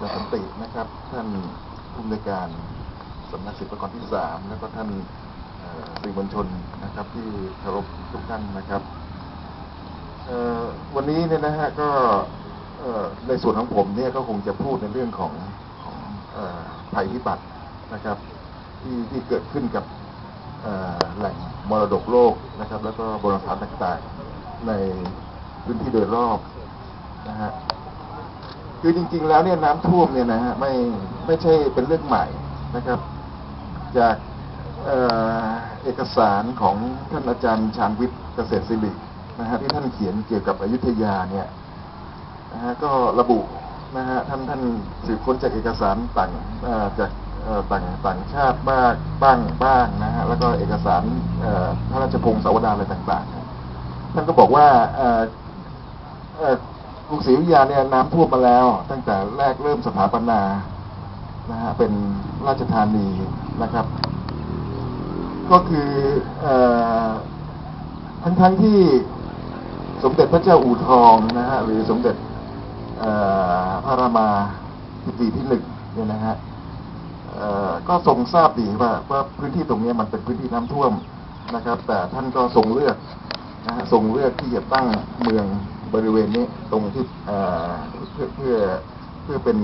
อาจารย์สันตินะครับ ท่านผู้อำนวยการสำนักศิลปากรที่สามแล้วก็ท่านสื่อมวลชนนะครับที่เคารพทุกท่านนะครับวันนี้เนี่ยนะฮะก็ในส่วนของผมเนี่ยก็คงจะพูดในเรื่องของของออภัยพิบัตินะครับ ที่ที่เกิดขึ้นกับแหล่งมรดกโลกนะครับ แล้วก็โบราณสถานต่างๆ ในพื้นที่โดยรอบนะฮะ คือจริง ๆ แล้วเนี่ยน้ำท่วมเนี่ยนะฮะไม่ไม่ใช่เป็นเรื่องใหม่นะครับ จากเอเอกสารของท่านอาจารย์ชาญวิทย์เกษตรศิรินะฮะที่ท่านเขียนเกี่ยวกับอยุธยาเนี่ยนะฮะก็ระบุนะฮะท่านท่านสืบค้นจากเอกสารต่างจากต่างต่างชาติบ้างบ้างบ้างนะฮะแล้วก็เอกสารพระราชพงศาวดารอะไรต่างๆ ท่านก็บอกว่าเออเออ กรุงศรีอยุธยาเนี่ยน้ำท่วมมาแล้ว ตั้งแต่แรกเริ่มสถาปนานะฮะเป็นราชธานีนะครับ ก็คือเออทั้งทั้งๆที่สมเด็จพระเจ้าอู่ทองนะฮะหรือสมเด็จเอ่อพระรามาธิบดีที่หนึ่งเนี่ยนะฮะเอ่อก็ทรงทราบดีว่าว่าพื้นที่ตรงนี้มันเป็นพื้นที่น้ำท่วมนะครับ แต่ท่านก็ทรงเลือกนะฮะทรงเลือกที่จะตั้งเมือง บริเวณนี้ตรงที่เพื่อเพื่อเพื่อเป็น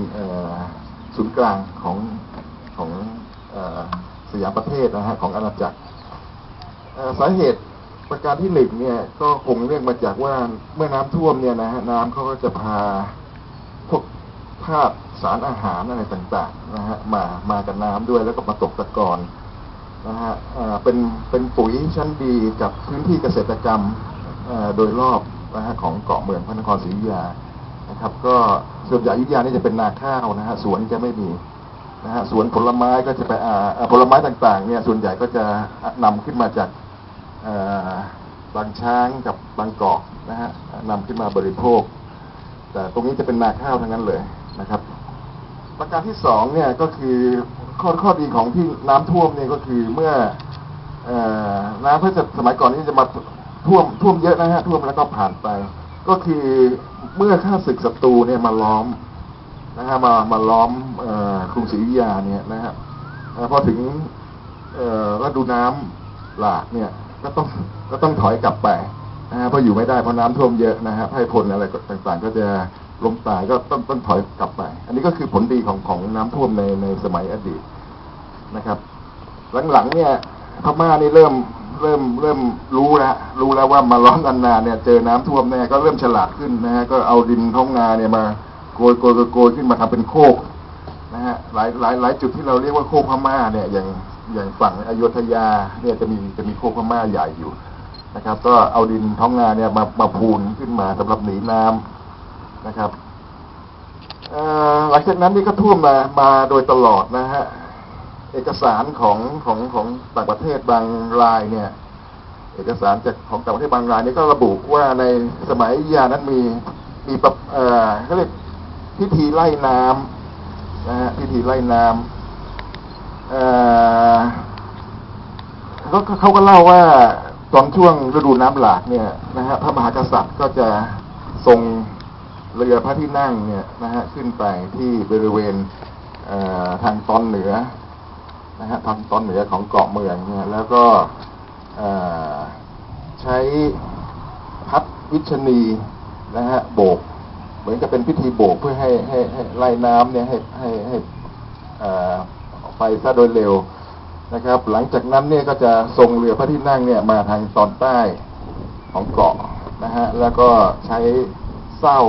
ศูนย์กลางของของอสยามประเทศนะฮะของอาณาจักรสาเหตุประการที่หนึ่งเนี่ยก็คงเนื่องมาจากว่าเมื่อน้ำท่วมเนี่ยนะฮะน้ำเขาก็จะพาพวกธาตุสารอาหารอะไรต่างๆนะฮะมามากับน้ำด้วยแล้วก็มาตกตะกอนนะฮะเป็นเป็นปุ๋ยชั้นดีกับพื้นที่เกษตรกรรมโดยรอบ นะฮะของเกาะเมืองพระนครศรีอยุธยานะครับ ก็ส่วนใหญ่อยุธยานี่จะเป็นนาข้าวนะฮะสวนจะไม่มีนะฮะสวนผลไม้ก็จะไปอ่าผลไม้ต่างๆเนี่ยส่วนใหญ่ก็จะนำขึ้นมาจากบางช้างกับบางเกอกนะฮะนำขึ้นมาบริโภค แต่ตรงนี้จะเป็นนาข้าวทั้งนั้นเลยนะครับ ประการที่สองเนี่ยก็คือข้อข้อดีของที่น้ำท่วมเนี่ยก็คือเมื่ออน้ำเพื่อจสมัยก่อนนี่จะมา ท่วมท่วมเยอะนะฮะท่วมแล้วก็ผ่านไป ก็คือเมื่อข้าศึกศัตรูเนี่ยมาล้อมนะฮะมามาล้อมกรุงศรีอยุธยาเนี่ยนะฮะพอถึงฤดูน้ำหลากเนี่ยก็ต้องก็ต้องถอยกลับไปนะฮะเพราะอยู่ไม่ได้เพราะน้ำท่วมเยอะนะฮะให้พลอะไรต่างๆ ก็จะล้มตายก็ต้องต้องถอยกลับไป อันนี้ก็คือผลดีของของน้ำท่วมในในสมัยอดีตนะครับ หลังๆเนี่ยพม่านี่เริ่ม เริ่มเริ่มรู้แล้วรู้แล้วว่ามาล้อมกันนานเนี่ย เจอน้ำท่วมแน่ก็เริ่มฉลาดขึ้นนะฮะก็เอาดินท้องนาเนี่ยมาโกยโกยโกยขึ้นมาทำเป็นโคกนะฮะหลายหลายหลายจุดที่เราเรียกว่าโคกพม่าเนี่ยอย่างอย่างฝั่งอยุธยาเนี่ยจะมีจะมีโคกพม่าใหญ่อยู่นะครับ ก็เอาดินท้องนาเนี่ยมามาพูนขึ้นมาสำหรับหนีน้ำนะครับหลังจากนั้นนี่ก็ท่วมมามาโดยตลอดนะฮะ เอกสารของของของต่างประเทศบางรายเนี่ย เอกสารจากของต่างประเทศบางรายนี่ก็ระบุว่าในสมัยยานั้นมีมีประเอ่อเขาเรียกพิธีไล่น้ำนะฮะพิธีไล่น้ำเอ่อเขาก็เขาก็เล่าว่าตอนช่วงฤดูน้ำหลากเนี่ยนะฮะพระมหากษัตริย์ก็จะทรงเรือพระที่นั่งเนี่ยนะฮะขึ้นไปที่บริเวณเอ่อทางตอนเหนือ นะฮะทางตอนเหนือของเกาะเมืองเนี่ยแล้วก็ใช้พัดวิชนีนะฮะโบก เหมือนกับเป็นพิธีโบกเพื่อให้ให้ให้ไล่น้ำเนี่ยให้ให้ให้ไปซะโดยเร็วนะครับ หลังจากนั้นเนี่ยก็จะทรงเรือพระที่นั่งเนี่ยมาทางตอนใต้ของเกาะนะฮะแล้วก็ใช้เศร้า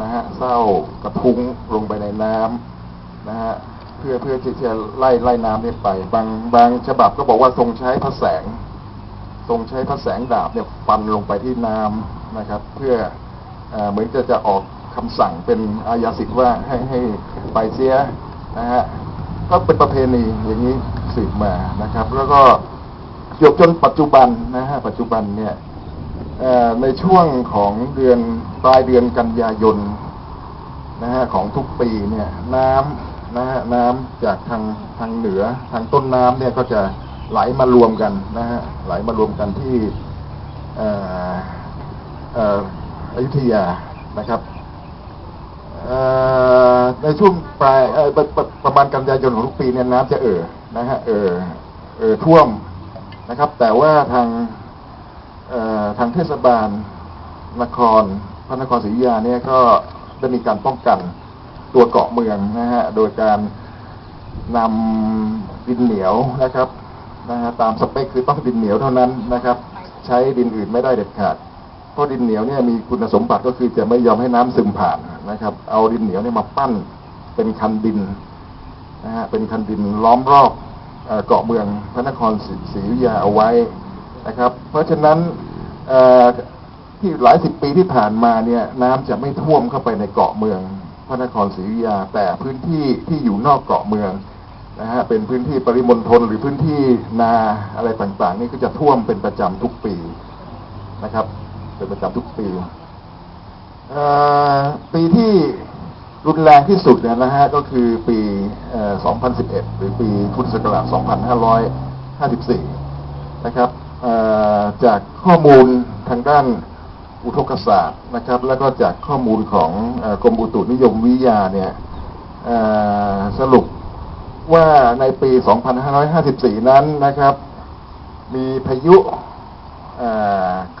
นะฮะเศร้ากระทุ้งลงไปในน้ำนะฮะ เพื่อเพื่อที่จะไล่ไล่น้ำนี้ไป บางบางฉบับก็บอกว่าทรงใช้พระแสง ทรงใช้พระแสงดาบเนี่ยฟันลงไปที่น้ำนะครับ เพื่อเอเหมือนจะจะออกคำสั่งเป็นอาญาสิทธิ์ว่าให้ให้ไปเสียนะฮะก็เป็นประเพณีอย่างนี้สืบมานะครับ แล้วก็จบจนปัจจุบันนะฮะปัจจุบันเนี่ยในช่วงของเดือนปลายเดือนกันยายนนะฮะของทุกปีเนี่ยน้ำ นะฮะน้ำจากทางทางเหนือทางต้นน้ำเนี่ยก็จะไหลมารวมกันนะฮะไหลมารวมกันที่เอ่ออยุธยานะครับเอ่อในช่วงปลายเอ่อประปประมาณกันยายนของทุกปีเนี่ยน้ำจะเอ่อนะฮะเอ่อเอ่อท่วมนะครับ แต่ว่าทางเอ่อทางเทศบาลนครพระนครศรีอยุธยาเนี่ยก็ได้มีการป้องกัน ตัวเกาะเมืองนะฮะ โดยการนำดินเหนียวนะครับนะฮะตามสเปคคือต้องดินเหนียวเท่านั้นนะครับ ใช้ดินอื่นไม่ได้เด็ดขาด เพราะดินเหนียวเนี่ยมีคุณสมบัติก็คือจะไม่ยอมให้น้ำซึมผ่านนะครับ เอาดินเหนียวเนี่ยมาปั้นเป็นคันดินนะฮะเป็นคันดินล้อมรอบเกาะเมืองพระนครศรีอยุธยาเอาไว้นะครับ เพราะฉะนั้นที่หลายสิบปีที่ผ่านมาเนี่ยน้ำจะไม่ท่วมเข้าไปในเกาะเมือง ระนครศรีอยุธยา แต่พื้นที่ที่อยู่นอกเกาะเมืองนะฮะเป็นพื้นที่ปริมณฑลหรือพื้นที่นาอะไรต่างๆ นี่ก็จะท่วมเป็นประจำทุกปีนะครับ เป็นประจำทุกปีปีที่รุนแรงที่สุดเนี่ยนะฮะก็คือปี 2011 หรือปีพุทธศักราช 2554 นะครับจากข้อมูลทางด้าน อุทกศาสตร์นะครับ แล้วก็จากข้อมูลของอกรมอุตุนิยมวิทยาเนี่ยสรุปว่าในปี 2554 นั้นนะครับ มีพายุ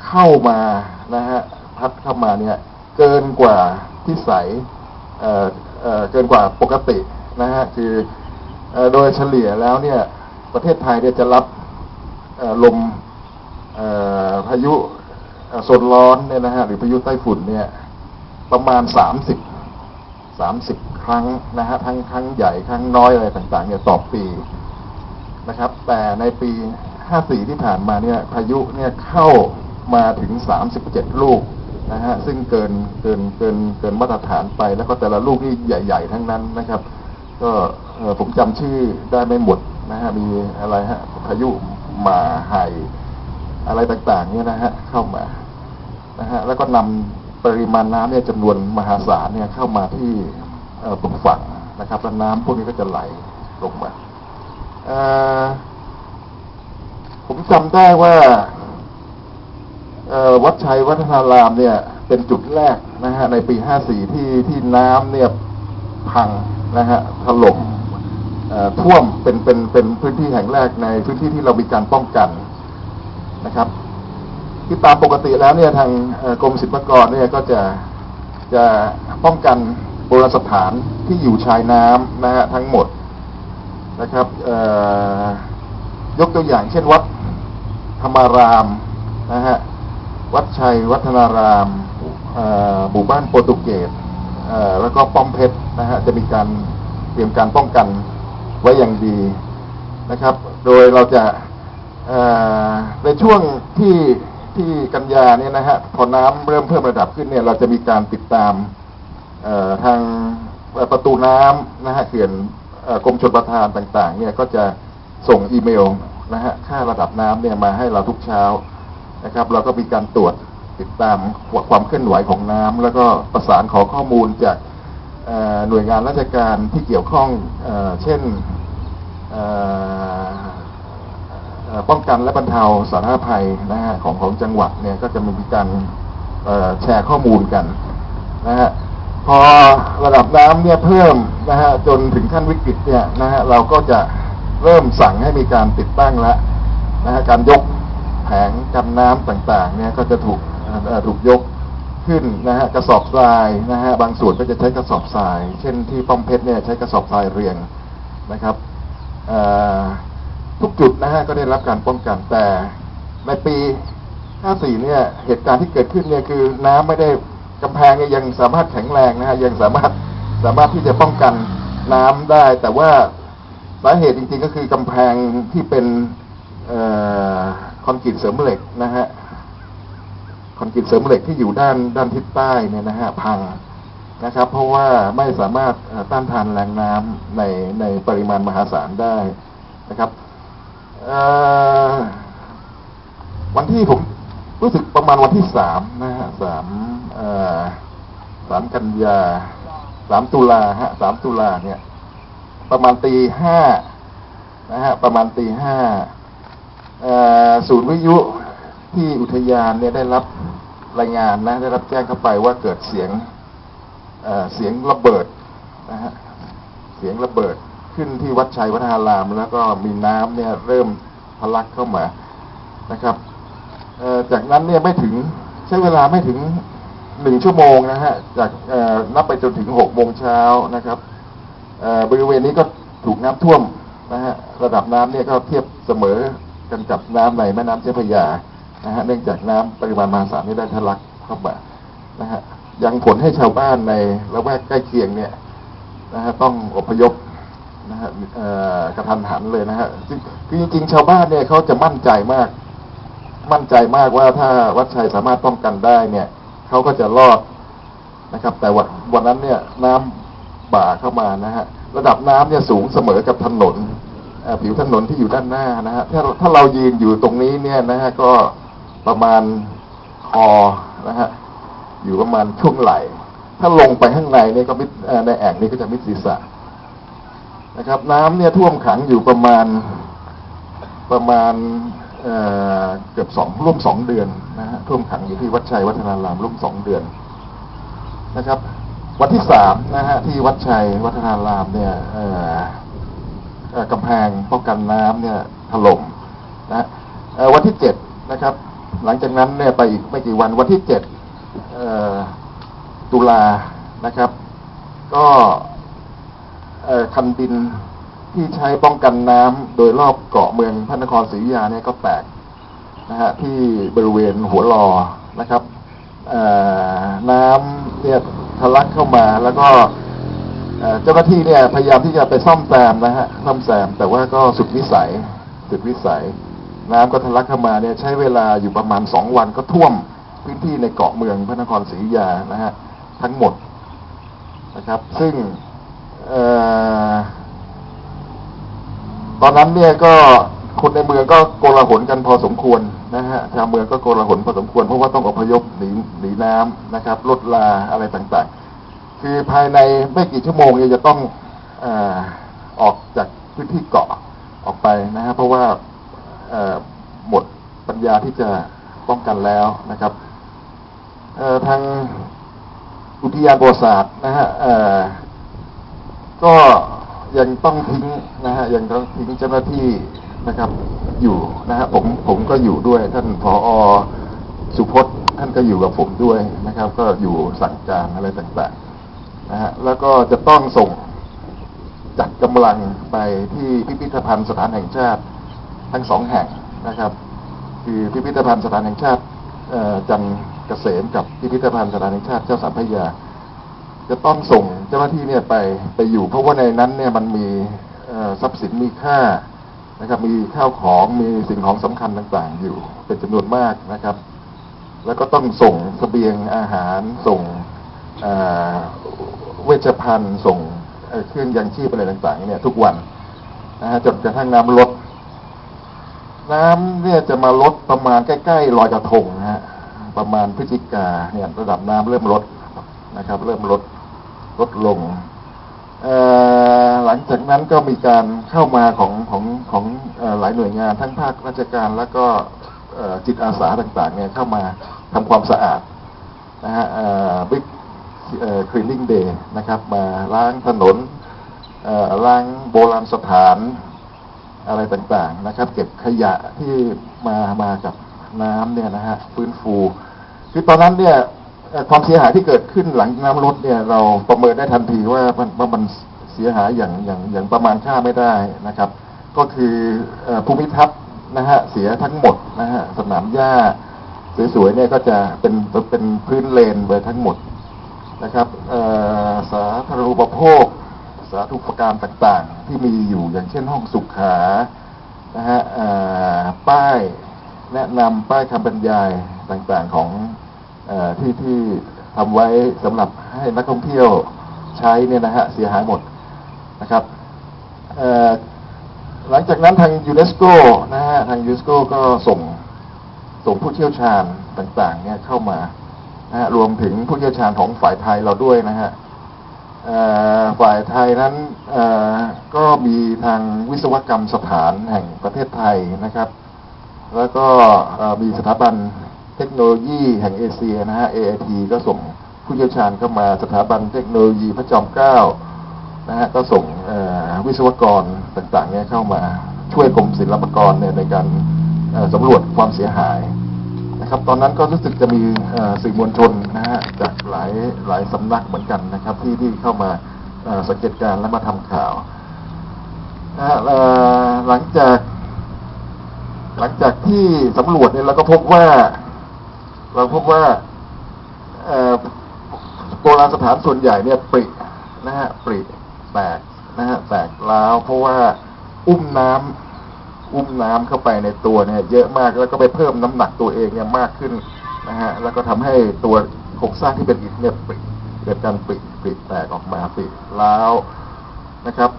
เข้ามานะฮะพัดเข้ามาเนี่ยเกินกว่าที่ใสเออเออเกินกว่าปกตินะฮะคืออโดยเฉลี่ยแล้วเนี่ยประเทศไทยเนี่ยจะรับลมพายุ โซนร้อนเนี่ยนะฮะหรือพายุไต้ฝุ่นเนี่ยประมาณ30 30ครั้งนะฮะทั้งครั้งใหญ่ครั้งน้อยอะไรต่างๆเนี่ยต่อปีนะครับ แต่ในปี54ที่ผ่านมาเนี่ยพายุเนี่ยเข้ามาถึง37ลูกนะฮะซึ่งเกินเกินเกินเกินมาตรฐานไปแล้วก็แต่ละลูกนี่ใหญ่ ๆ ทั้งนั้นนะครับ ก็ผมจำชื่อได้ไม่หมดนะฮะมีอะไรฮะพายุหมาไห่อะไรต่างๆเนี่ยนะฮะเข้ามา นะฮะแล้วก็นำปริมาณน้ำเนี่ยจำนวนมหาศาลเนี่ยเข้ามาที่เอ่อบนฝั่งนะครับแล้วน้ำพวกนี้ก็จะไหลลงมาผมจำได้ว่าวัดชัยวัฒนารามเนี่ยเป็นจุดแรกนะฮะในปี 54 ที่ที่น้ำเนี่ยพังนะฮะถล่มอ่อท่วมเป็นเป็นเป็นพื้นที่แห่งแรกในพื้นที่ที่เรามีการป้องกันนะครับ ที่ตามปกติแล้วเนี่ยทางกรมศิลปากรเนี่ยก็จะจะป้องกันโบราณสถานที่อยู่ชายน้ำนะฮะทั้งหมดนะครับเอ่อยกตัวอย่างเช่นวัดธรรมารามนะฮะวัดชัยวัฒนารามอ่อหมู่บ้านโปรตุเกสอ่อแล้วก็ป้อมเพชรนะฮะจะมีการเตรียมการป้องกันไว้อย่างดีนะครับ โดยเราจะเอ่อในช่วงที่ ที่กันยาเนี่ยนะฮะพอน้ำเริ่มเพิ่มระดับขึ้นเนี่ย เราจะมีการติดตามทางประตูน้ำนะฮะเขื่อนกรมชลประทานต่างๆ เนี่ยก็จะส่งอีเมลนะฮะค่าระดับน้ำเนี่ยมาให้เราทุกเช้านะครับ เราก็มีการตรวจติดตามความเคลื่อนไหวของน้ำแล้วก็ประสานขอข้อมูลจากหน่วยงานราชการที่เกี่ยวข้องเอ่อเช่น ป้องกันและบรรเทาสาธารณภัยนะฮะของของจังหวัดเนี่ยก็จะมีการแชร์ข้อมูลกันนะฮะพอระดับน้ำเนี่ยเพิ่มนะฮะจนถึงขั้นวิกฤตเนี่ยนะฮะเราก็จะเริ่มสั่งให้มีการติดตั้งแล้วนะฮะการยกแผงกันน้ำต่างๆเนี่ยก็จะถูกถูกยกขึ้นนะฮะกระสอบทรายนะฮะบางส่วนก็จะใช้กระสอบทราย เช่นที่ป้อมเพชรเนี่ยใช้กระสอบทรายเรียงนะครับเอ่อ ทุกจุดนะฮะก็ได้รับการป้องกันแต่ในปี 54 เนี่ยเหตุการณ์ที่เกิดขึ้นเนี่ยคือน้ำไม่ได้กำแพงเนี่ยยังสามารถแข็งแรงนะฮะยังสามารถสามารถที่จะป้องกันน้ำได้ แต่ว่าสาเหตุจริงๆก็คือกำแพงที่เป็นออคอนกรีตเสริมเหล็กนะฮะคอนกรีตเสริมเหล็กที่อยู่ด้านด้านทิศใต้เนี่ยนะฮะพังนะครับ เพราะว่าไม่สามารถต้านทานแรงน้ำในในปริมาณมหาศาลได้นะครับ วันที่ผมรู้สึกประมาณวันที่สามนะฮะสามสามกันยาสามตุลาฮะสามตุลาเนี่ย ประมาณตีห้านะฮะประมาณตีห้าศูนย์วิทยุที่อุทยานเนี่ยได้รับรายงานนะได้รับแจ้งเข้าไปว่าเกิดเสียงเสียงระเบิดนะฮะเสียงระเบิด ขึ้นที่วัดชัยวัฒนาราม แล้วก็มีน้ำเนี่ยเริ่มทะลักเข้ามานะครับจากนั้นเนี่ยไม่ถึงใช้เวลาไม่ถึงหนึ่งชั่วโมงนะฮะจากนับไปจนถึงหกโมงเช้านะครับบริเวณนี้ก็ถูกน้ำท่วมนะฮะระดับน้ำเนี่ยก็เทียบเสมอกันกับน้ำในแม่น้ำเจ้าพระยานะฮะเนื่องจากน้ำปริมาณมหาศาลนี่ได้ทะลักเข้ามานะฮะยังผลให้ชาวบ้านในละแวกใกล้เคียงเนี่ยนะฮะต้องอพยพ นะฮะกระทันหันเลยนะฮะคือจริงๆชาวบ้านเนี่ยเขาจะมั่นใจมาก มั่นใจมากว่าถ้าวัดชัยสามารถป้องกันได้เนี่ยเขาก็จะรอดนะครับ แต่วันวันนั้นเนี่ยน้ำบ่าเข้ามานะฮะระดับน้ำเนี่ยสูงเสมอกับถนนผิวถนนที่อยู่ด้านหน้านะฮะถ้าถ้าเรายืนอยู่ตรงนี้เนี่ยนะฮะก็ประมาณคอนะฮะอยู่ประมาณช่วงไหล่ถ้าลงไปข้างในเนี่ยก็มิดในแอ่งนี้ก็จะมิดศีรษะ นะครับ น้ำเนี่ยท่วมขังอยู่ประมาณประมาณเเกือบสองร่วมสองเดือนนะฮะท่วมขังอยู่ที่วัดชัยวัฒนารามร่วมสองเดือนนะครับ วันที่สามนะฮะที่วัดชัยวัฒนารามเนี่ยเอ่อเอ่อกำแพงป้องกันน้ำเนี่ยถล่มนะวันที่เจ็ดนะครับ หลังจากนั้นเนี่ยไปอีกไม่กี่วันวันที่เจ็ดตุลานะครับ ก็ คันดินที่ใช้ป้องกันน้ำโดยรอบเกาะเมืองพระนครศรีอยุธยาเนี่ยก็แตกนะฮะที่บริเวณหัวรอนะครับน้ำเนี่ยทะลักเข้ามาแล้วก็เจ้าหน้าที่เนี่ยพยายามที่จะไปซ่อมแซมนะฮะซ่อมแซมแต่ว่าก็สุดวิสัยสุดวิสัย น้ำก็ทะลักเข้ามาเนี่ยใช้เวลาอยู่ประมาณสองวันก็ท่วมพื้นที่ในเกาะเมืองพระนครศรีอยุธยานะฮะทั้งหมดนะครับ ซึ่ง ตอนนั้นเนี่ยก็คนในเมืองก็โกลาหลกันพอสมควรนะฮะชาวเมืองก็โกลาหลพอสมควรเพราะว่าต้องอพยพหนีหนีน้ำนะครับลดลาอะไรต่างๆ คือภายในไม่กี่ชั่วโมงเนี่ยจะต้องอออกจากพื้นที่เกาะออกไปนะฮะเพราะว่าหมดปัญญาที่จะป้องกันแล้วนะครับทางอุทยานประวัติศาสตร์นะฮะ ก็ยังต้องทิ้งนะฮะยังต้องทิ้งเจ้าหน้าที่นะครับอยู่นะฮะผมผมก็อยู่ด้วย ท่านผอสุพจน์ท่านก็อยู่กับผมด้วยนะครับ ก็อยู่สั่งการอะไรต่างๆนะฮะแล้วก็จะต้องส่งจัดกำลังไปที่พิพิธภัณฑ์สถานแห่งชาติทั้งสองแห่งนะครับ คือพิพิธภัณฑ์สถานแห่งชาติจันทร์เกษมกับพิพิธภัณฑ์สถานแห่งชาติเจ้าสามพยา จะต้องส่ง เจ้าหน้าที่เนี่ยไปไปอยู่ เพราะว่าในนั้นเนี่ยมันมีทรัพย์สินมีค่านะครับมีข้าวของมีสิ่งของสำคัญต่างๆ อยู่เป็นจำนวนมากนะครับ แล้วก็ต้องส่งเสบียงอาหารส่งเวชภัณฑ์ส่งเครื่องยังชีพอะไรต่างๆเนี่ยทุกวันนะฮะจนกระทั่งน้ำลด น้ำเนี่ยจะมาลดประมาณใกล้ๆลอยกระทงนะฮะประมาณพฤศจิกาเนี่ยระดับน้ำเริ่มลดนะครับ เริ่มลด ลดลงหลังจากนั้นก็มีการเข้ามาของของของอหลายหน่วยงานทั้งภาคราชการแล้วก็จิตอาสาต่างๆเนี่ยเข้ามาทำความสะอาดนะฮะบิ๊กคลีนนิ่งเดย์นะครับมาล้างถนนล้างโบราณสถานอะไรต่างๆนะครับ เก็บขยะที่มามากับน้ำเนี่ยนะฮะฟื้นฟู คือตอนนั้นเนี่ย ความเสียหายที่เกิดขึ้นหลังน้ำลดเนี่ยเราประเมินได้ทันทีว่ามันว่ามันเสียหายอย่างอย่างอย่างประมาณค่าไม่ได้นะครับ ก็คือภูมิทัศน์นะฮะเสียทั้งหมดนะฮะสนามหญ้าสวยๆเนี่ยก็จะเป็นเป็นพื้นเลนไปทั้งหมดนะครับสาธารณูปโภค สาธุปการต่างๆ ที่มีอยู่อย่างเช่นห้องสุขานะฮะป้ายแนะนำป้ายคำบรรยายต่างๆของ ที่ที่ทำไว้สำหรับให้นักท่องเที่ยวใช้เนี่ยนะฮะเสียหายหมดนะครับหลังจากนั้นทางยูเนสโกนะฮะทางยูเนสโกก็ส่งส่งผู้เชี่ยวชาญต่างๆเนี่ยเข้ามานะฮะรวมถึงผู้เชี่ยวชาญของฝ่ายไทยเราด้วยนะฮะฝ่ายไทยนั้นก็มีทางวิศวกรรมสถานแห่งประเทศไทยนะครับ แล้วก็มีสถาบัน เทคโนโลยีแห่งเอเชียนะฮะ AIT ก็ส่งผู้เชี่ยวชาญเข้ามาสถาบันเทคโนโลยีพระจอมเกล้านะฮะก็ส่งวิศวกรต่างๆเนี่ยเข้ามาช่วยกรมศิลปากรเนี่ยในการสำรวจความเสียหายนะครับตอนนั้นก็รู้สึกจะมีสื่อมวลชนนะฮะจากหลายหลายสำนักเหมือนกันนะครับ ที่ที่เข้ามาสังเกตการณ์และมาทำข่าวนะฮะหลังจาก หลังจากที่สำรวจเนี่ยเราก็พบว่า เราพบว่าโบราณสถานส่วนใหญ่เนี่ยปรินะฮะปริแตกนะฮะแตกร้าวเพราะว่าอุ้มน้ำอุ้มน้ำเข้าไปในตัวเนี่ยเยอะมากแล้วก็ไปเพิ่มน้ำหนักตัวเองเนี่ยมากขึ้นนะฮะแล้วก็ทำให้ตัวโครงสร้างที่เป็นอิฐเนี่ยปริเกิดการปริปริแตกออกมาปริร้าวนะครับ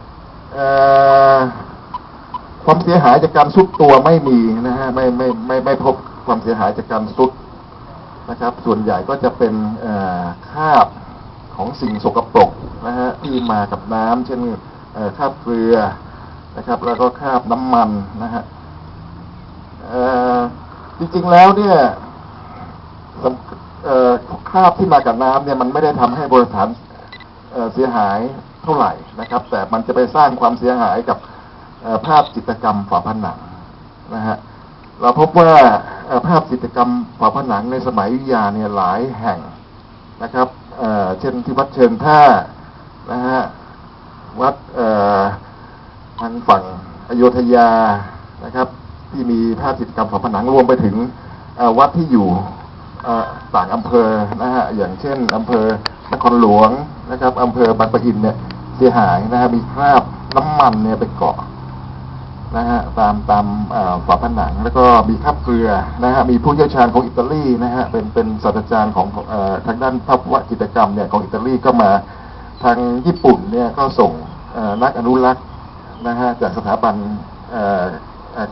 ความเสียหายจากการซุดตัวไม่มีนะฮะไม่ไม่ไม่ไม่พบความเสียหายจากการซุด นะครับ ส่วนใหญ่ก็จะเป็นคราบของสิ่งสกปรกนะฮะที่มากับน้ำเช่นคราบเกลือนะครับ แล้วก็คราบน้ำมันนะฮะจริงๆแล้วเนี่ยคราบที่มากับน้ำเนี่ยมันไม่ได้ทำให้บริษัทเอ่อเสียหายเท่าไหร่นะครับ แต่มันจะไปสร้างความเสียหายกับภาพจิตรกรรมฝาผนังนะฮะ เราพบว่าภาพจิตรกรรมฝาผนังในสมัยอยุธยาเนี่ยหลายแห่งนะครับเเช่นที่วัดเชิงท่านะฮะวัดอ่อทางฝั่งอโยธยานะครับ ที่มีภาพจิตรกรรมฝาผนังรวมไปถึงวัดที่อยู่ต่างอำเภอนะฮะอย่างเช่นอำเภอนครหลวงนะครับอำเภอบางปะอินเนี่ยเสียหายนะฮะมีคราบน้ำมันเนี่ยไปเกาะ นะฮะตามตามฝาผนัง แล้วก็มีคราบเกลือนะฮะมีผู้เชี่ยวชาญของอิตาลีนะฮะเป็นเป็นศาสตราจารย์ของทางด้านภาพวจิตรกรรมเนี่ยของอิตาลีก็มาทางญี่ปุ่นเนี่ยก็ส่งนักอนุรักษ์นะฮะจากสถาบัน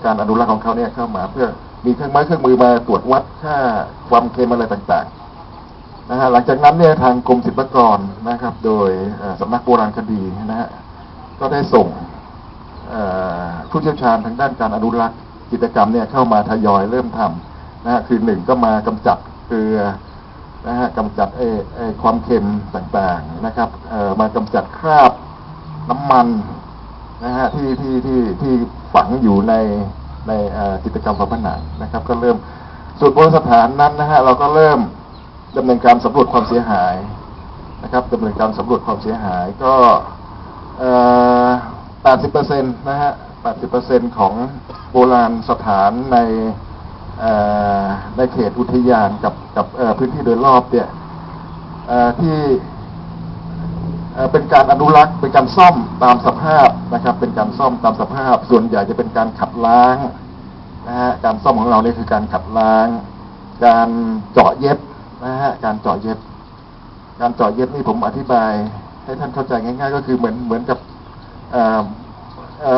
การอนุรักษ์ของเขาเนี่ยเข้ามาเพื่อมีเครื่องไม้เครื่องมือมาตรวจวัดค่าความเค็มอะไรต่างๆนะฮะหลังจากนั้นเนี่ยทางกรมศิลปากรนะครับ โดยสำนักโบราณคดีนะฮะก็ได้ส่ง ผู้เชี่ยวชาญทางด้านการอนุรักษ์กิจกรรมเนี่ยเข้ามาทยอยเริ่มทำนะฮะคือหนึ่งก็มากำจัดเกลือนะฮะกำจัดไอ้ไอ้ความเค็มต่างๆนะครับเอ่อมากำจัดคราบน้ำมันนะฮะที่ที่ที่ที่ฝังอยู่ในในกิจกรรมฝาผนังนะครับ ก็เริ่มส่วนบนสถานนั้นนะฮะเราก็เริ่มดำเนินการสำรวจความเสียหายนะครับดำเนินการสำรวจความเสียหายก็เอ่อ 80%นะฮะ 80%ของโบราณสถานในในเขตอุทยานกับกับพื้นที่โดยรอบเนี่ยที่เป็นการอนุรักษ์เป็นการซ่อมตามสภาพนะครับ เป็นการซ่อมตามสภาพ ส่วนใหญ่จะเป็นการขัดล้างนะฮะการซ่อมของเราเนี่ยคือการขัดล้าง การเจาะเย็บนะฮะการเจาะเย็บ การเจาะเย็บนี่ผมอธิบายให้ท่านเข้าใจง่าย ๆ ก็คือเหมือนเหมือนกับ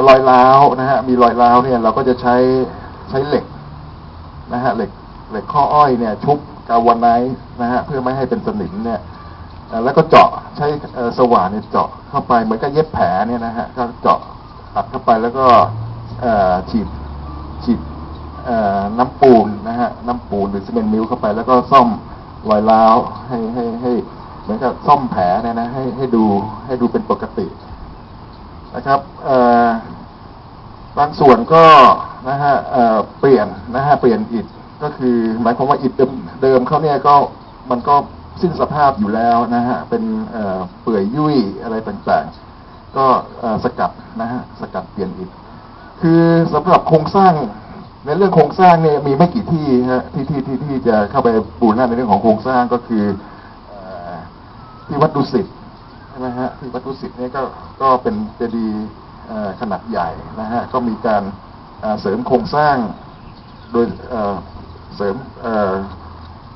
รอยร้าวนะฮะมีรอยร้าวเนี่ยเราก็จะใช้ใช้เหล็กนะฮะเหล็กเหล็กข้ออ้อยเนี่ย ชุบกาวไนท์นะฮะเพื่อไม่ให้เป็นสนิมเนี่ยแล้วก็เจาะใช้สว่านเนี่ยเจาะเข้าไปเหมือนกับเย็บแผลเนี่ยนะฮะก็เจาะตัดเข้าไปแล้วก็ฉีดฉีดน้ำปูนนะฮะน้ำปูนหรือซีเมนต์มิลเข้าไป แล้วก็ซ่อมรอยร้าวให้ให้ให้เหมือนกับซ่อมแผลเนี่ยนะให้ให้ดูให้ดูเป็นปกติ นะครับบางส่วนก็นะฮะเเปลี่ยนนะฮะเปลี่ยนอิฐก็คือหมายความว่าอิฐเดิมเดิมเขาเนี่ยก็มันก็สิ้นสภาพอยู่แล้วนะฮะเป็นเปื่อยยุ่ยอะไรต่างๆ ก็สกัดนะฮะสกัดเปลี่ยนอิฐคือสำหรับโครงสร้างในเรื่องโครงสร้างเนี่ยมีไม่กี่ที่ฮะที่ที่ที่ที่จะเข้าไปปูนหน้าในเรื่องของโครงสร้างก็คืออที่วัดดุสิต ช่ไหมฮะที่วัดดุสิตเนี่ยก็ก็เป็นเจดีย์ขนาดใหญ่นะฮะก็มีการเสริมโครงสร้างโดยเสริม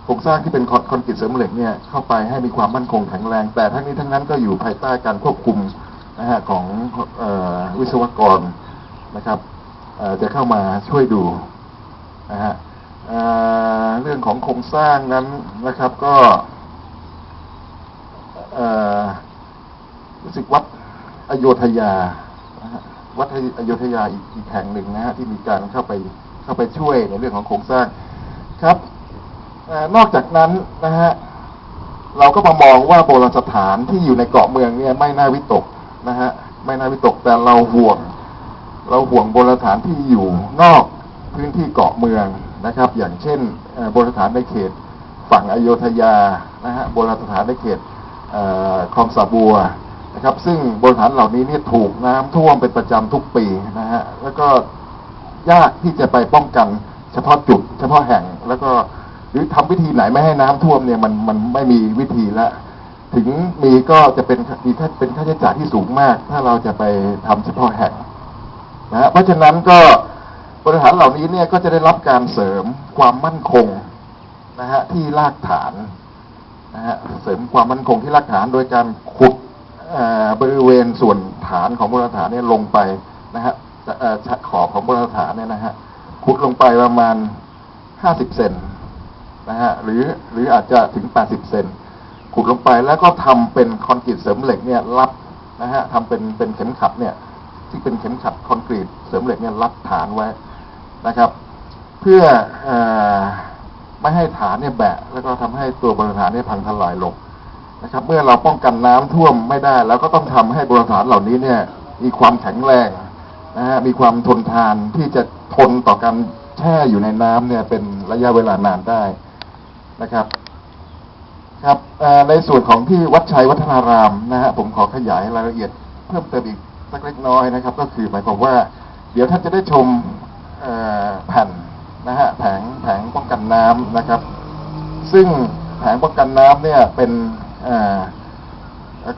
โครงสร้างที่เป็นคอนกรีตเสริมเหล็กเนี่ยเข้าไปให้มีความมั่นคงแข็งแรง แต่ทั้งนี้ทั้งนั้นก็อยู่ภายใต้การควบคุมนะฮะของอวิศวกรนะครับจะเข้ามาช่วยดูนะฮะเเรื่องของโครงสร้างนั้นนะครับก็อ่อ รู้สึกวัดอโยธยาวัดอโยธยาอีกแห่งหนึ่งนะฮะที่มีการเข้าไปเข้าไปช่วยในเรื่องของโครงสร้างครับอนอกจากนั้นนะฮะเราก็มามองว่าโบราณสถานที่อยู่ในเกาะเมืองเนี่ยไม่น่าวิตกนะฮะไม่น่าวิตกแต่เราห่วง เราห่วงโบราณสถานที่อยู่นอกพื้นที่เกาะเมืองนะครับ อย่างเช่นโบราณสถานในเขตฝั่งอโยธยานะฮะโบราณสถานในเขตเอคลองสาบัว นะครับ ซึ่งโบราณสถานเหล่านี้เนี่ยถูกน้ำท่วมเป็นประจำทุกปีนะฮะแล้วก็ยากที่จะไปป้องกันเฉพาะจุด เฉพาะแห่งแล้วก็หรือทำวิธีไหนไม่ให้น้ำท่วมเนี่ยมันมันไม่มีวิธีละถึงมีก็จะเป็นมีค่าเป็นค่าใช้จ่ายที่สูงมาก ถ้าเราจะไปทำเฉพาะแห่งนะฮะเพราะฉะนั้นก็บริหารเหล่านี้เนี่ยก็จะได้รับการเสริมความมั่นคงนะฮะที่รากฐานนะฮะเสริมความมั่นคงที่รากฐานโดยการขุด บริเวณส่วนฐานของโบราณสถานเนี่ยลงไปนะฮะขอบของโบราณสถานเนี่ยนะฮะขุดลงไปประมาณ 50 เซนนะฮะหรือหรืออาจจะถึง 80 เซนขุดลงไปแล้วก็ทำเป็นคอนกรีตเสริมเหล็กเนี่ยรับนะฮะทำเป็นเป็นเข็มขัดเนี่ยที่เป็นเข็มขัดคอนกรีตเสริมเหล็กเนี่ยรับฐานไว้นะครับ เพื่ออไม่ให้ฐานเนี่ยแบะแล้วก็ทำให้ตัวบริฐานเนี่ยพังทลายลง นะครับ เมื่อเราป้องกันน้ำท่วมไม่ได้ แล้วก็ต้องทำให้บริฐานเหล่านี้เนี่ย มีความแข็งแรงนะฮะมีความทนทานที่จะทนต่อการแช่อยู่ในน้ำเนี่ยเป็นระยะเวลานานได้นะครับครับในส่วนของที่วัดชัยวัฒนารามนะฮะผมขอขยายรายละเอียดเพิ่มเติมอีกสักเล็กน้อยนะครับ ก็คือหมายความว่า เดี๋ยวท่านจะได้ชมแผ่นนะฮะแผงแผงป้องกันน้ำนะครับ ซึ่งแผงป้องกันน้ำเนี่ยเป็น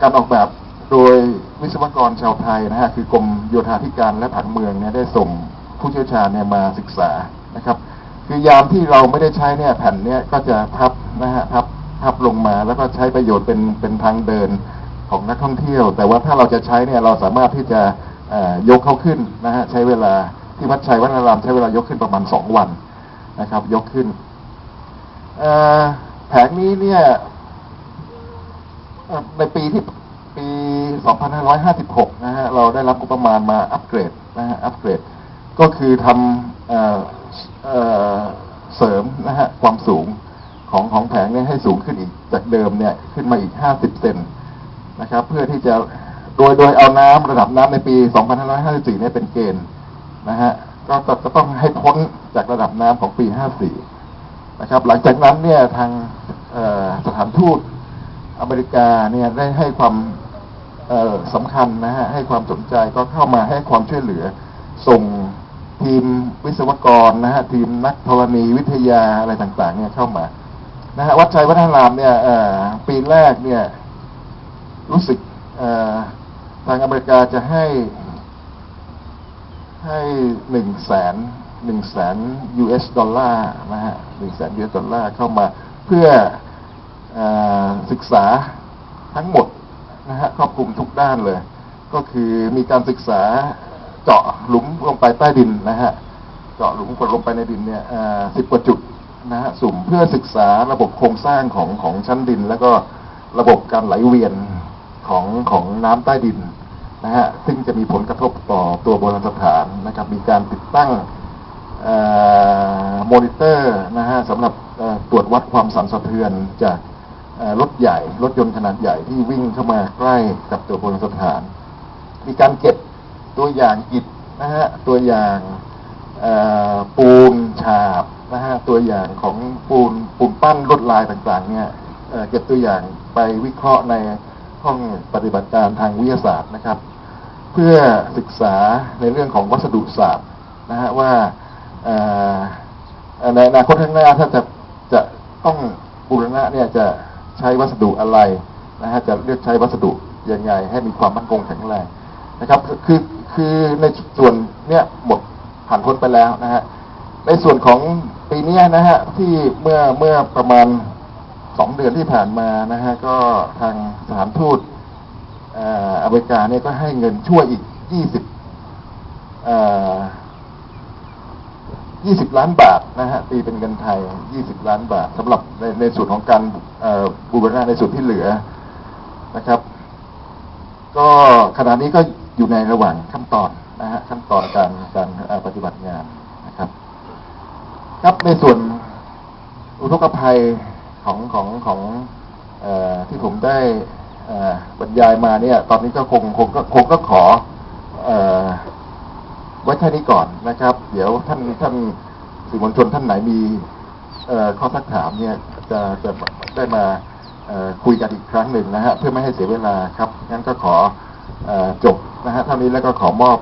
การออกแบบโดยวิศวกรชาวไทยนะฮะคือกรมโยธาธิการและผังเมืองเนี่ยได้ส่งผู้เชี่ยวชาญเนี่ยมาศึกษานะครับคือยามที่เราไม่ได้ใช้เนี่ยแผ่นเนี่ยก็จะพับนะฮะพับพับลงมาแล้วก็ใช้ประโยชน์เป็นเป็นทางเดินของนักท่องเที่ยว แต่ว่าถ้าเราจะใช้เนี่ยเราสามารถที่จะยกเขาขึ้นนะฮะใช้เวลาที่วัดชัยวัฒนารามใช้เวลายกขึ้นประมาณสองวันนะครับ ยกขึ้นแผงนี้เนี่ย ในปีที่ปี 2556 นะฮะ เราได้รับงบประมาณมาอัปเกรดนะฮะ อัปเกรด ก็คือทำเอ่อเอ่อเสริมนะฮะ ความสูงของของแผงเนี่ยให้สูงขึ้นอีกจากเดิมเนี่ยขึ้นมาอีก 50 เซนนะครับ เพื่อที่จะโดยโดยเอาน้ำระดับน้ำในปี 2554 เนี่ยเป็นเกณฑ์นะฮะ ก็จะต้องให้พ้นจากระดับน้ำของปี 54 นะครับ หลังจากนั้นเนี่ยทางสถานทูต อเมริกาเนี่ยได้ให้ความเออสำคัญนะฮะให้ความสนใจก็เข้ามาให้ความช่วยเหลือ ส่งทีมวิศวกรนะฮะทีมนักธรณีวิทยาอะไรต่างๆ เนี่ยเข้ามานะฮะวัดชัยวัฒนารามเนี่ยปีแรกเนี่ยรู้สึกเอ่อทางอเมริกาจะให้ให้หนึ่งแสนหนึ่งแสน US ดอลลาร์นะฮะหนึ่งแสน US ดอลลาร์เข้ามาเพื่อ ศึกษาทั้งหมดนะฮะครอบคลุมทุกด้านเลย ก็คือมีการศึกษาเจาะหลุมลงไปใต้ดินนะฮะเจาะหลุมกดลงไปในดินเนี่ยสิบกว่าจุดนะฮะสุ่มเพื่อศึกษาระบบโครงสร้างของของชั้นดิน แล้วก็ระบบการไหลเวียนของของน้ำใต้ดินนะฮะซึ่งจะมีผลกระทบต่อตัวโบราณสถานนะครับ มีการติดตั้งมอนิเตอร์นะฮะสำหรับตรวจวัดความสั่นสะเทือนจาก รถใหญ่ รถยนต์ขนาดใหญ่ที่วิ่งเข้ามาใกล้กับตัวโบราณสถาน มีการเก็บตัวอย่างอิฐนะฮะตัวอย่างปูนฉาบนะฮะตัวอย่างของปูนปูนปั้นลวดลายต่างๆเนี่ยเเก็บตัวอย่างไปวิเคราะห์ในห้องปฏิบัติการทางวิทยาศาสตร์นะครับ เพื่อศึกษาในเรื่องของวัสดุศาสตร์นะฮะว่าในอนาคตข้างหน้าถ้าจะจะต้องบูรณะเนี่ยจะ ใช้วัสดุอะไรนะฮะจะเลือกใช้วัสดุยังไง ให้มีความมั่นคงแข็งแรงนะครับคือคือในส่วนเนี่ยหมดผ่านพ้นไปแล้วนะฮะในส่วนของปีเนี้ยนะฮะที่เมื่อเมื่อประมาณสองเดือนที่ผ่านมานะฮะก็ทางสถานทูตอ่ออเมริกาเนี่ยก็ให้เงินช่วยอีก20เอ่อ 20 ล้านบาทนะฮะตีเป็นเงินไทย 20 ล้านบาทสำหรับในในส่วนของการบูรณะในส่วนที่เหลือนะครับ ก็ขณะนี้ก็อยู่ในระหว่างขั้นตอนนะฮะขั้นตอนการการปฏิบัติงานนะครับ ครับในส่วนอุทกภัยของของของออที่ผมได้บรรยายมาเนี่ย ตอนนี้ก็คงคงก็คงก็ขออ ไว้แค่นี้ก่อนนะครับ เดี๋ยวท่านท่านสื่อมวลชนท่านไหนมีข้อสักถามเนี่ยจะจะได้มาคุยกันอีกครั้งหนึ่งนะฮะเพื่อไม่ให้เสียเวลาครับงั้นก็ขอเอ่อจบนะฮะเท่านี้แล้วก็ขอมอบ